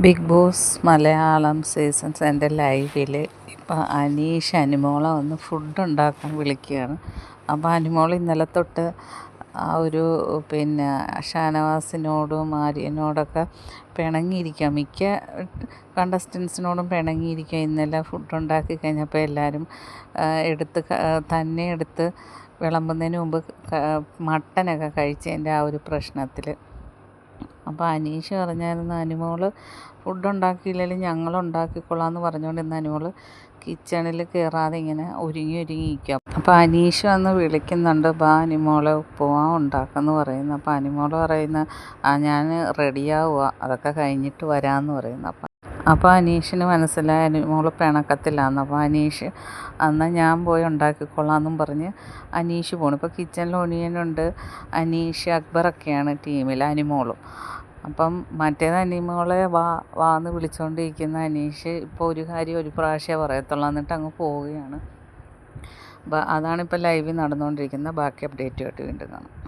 Big boss Malayalam seasons എന്റെ ലൈവിൽ ഇപ്പോൾ അനീഷ് അനുമോളെ വന്ന് ഫുഡ് ഉണ്ടാക്കാൻ വിളിക്കുകയാണ്. അപ്പോൾ അനുമോൾ ഇന്നലെ തൊട്ട് ആ ഒരു പിന്നെ ഷാനവാസിനോടും ആര്യനോടൊക്കെ പിണങ്ങിയിരിക്കുക മിക്ക കണ്ടസ്റ്റൻസിനോടും പിണങ്ങിയിരിക്കുക ഇന്നലെ ഫുഡ് ഉണ്ടാക്കി കഴിഞ്ഞപ്പോൾ എല്ലാവരും എടുത്ത് തന്നെ എടുത്ത് വിളമ്പുന്നതിന് മുമ്പ് മട്ടനൊക്കെ കഴിച്ചതിന്റെ ആ ഒരു പ്രശ്നത്തിൽ അപ്പോൾ അനീഷ് പറഞ്ഞായിരുന്നു അനുമോൾ ഫുഡ് ഉണ്ടാക്കിയില്ലെങ്കിൽ ഞങ്ങൾ ഉണ്ടാക്കിക്കൊള്ളാം എന്ന് പറഞ്ഞുകൊണ്ട് ഇന്ന് അനുമോൾ കിച്ചണിൽ കയറാതെ ഇങ്ങനെ ഒരുങ്ങി ഒരുങ്ങി ഇരിക്കുക അപ്പോൾ അനീഷ് വന്ന് വിളിക്കുന്നുണ്ട് ബാ അനുമോളെ ഉപ്പുമാവ് ഉണ്ടാക്കുമെന്ന് പറയുന്നു. അപ്പോൾ അനുമോൾ പറയുന്ന ആ ഞാൻ റെഡിയാവുക അതൊക്കെ കഴിഞ്ഞിട്ട് വരാമെന്ന് പറയുന്നു. അപ്പം അപ്പോൾ അനീഷിന് മനസ്സിലായി മോൾ പിണക്കത്തിലാന്ന് അപ്പോൾ അനീഷ് എന്നാൽ ഞാൻ പോയി ഉണ്ടാക്കിക്കൊള്ളാം എന്നും പറഞ്ഞ് അനീഷ് പോണു. ഇപ്പോൾ കിച്ചണിൽ ഒണിയനുണ്ട് അനീഷ് അക്ബറൊക്കെയാണ് ടീമിൽ അനിമോളും. അപ്പം മറ്റേത് അനിമോളെ വാ വാ എന്ന് വിളിച്ചുകൊണ്ടിരിക്കുന്ന അനീഷ് ഇപ്പോൾ ഒരു കാര്യം ഒരു പ്രാവശ്യമേ പറയത്തുള്ളൂ. എന്നിട്ട് അങ്ങ് പോവുകയാണ്. അതാണിപ്പോൾ ലൈവിൽ നടന്നുകൊണ്ടിരിക്കുന്ന ബാക്കി അപ്ഡേറ്റുമായിട്ട് വീണ്ടും കാണാം.